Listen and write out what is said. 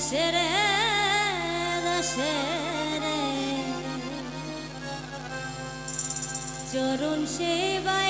দেশে রে দেশে রে চরুণ সেবায়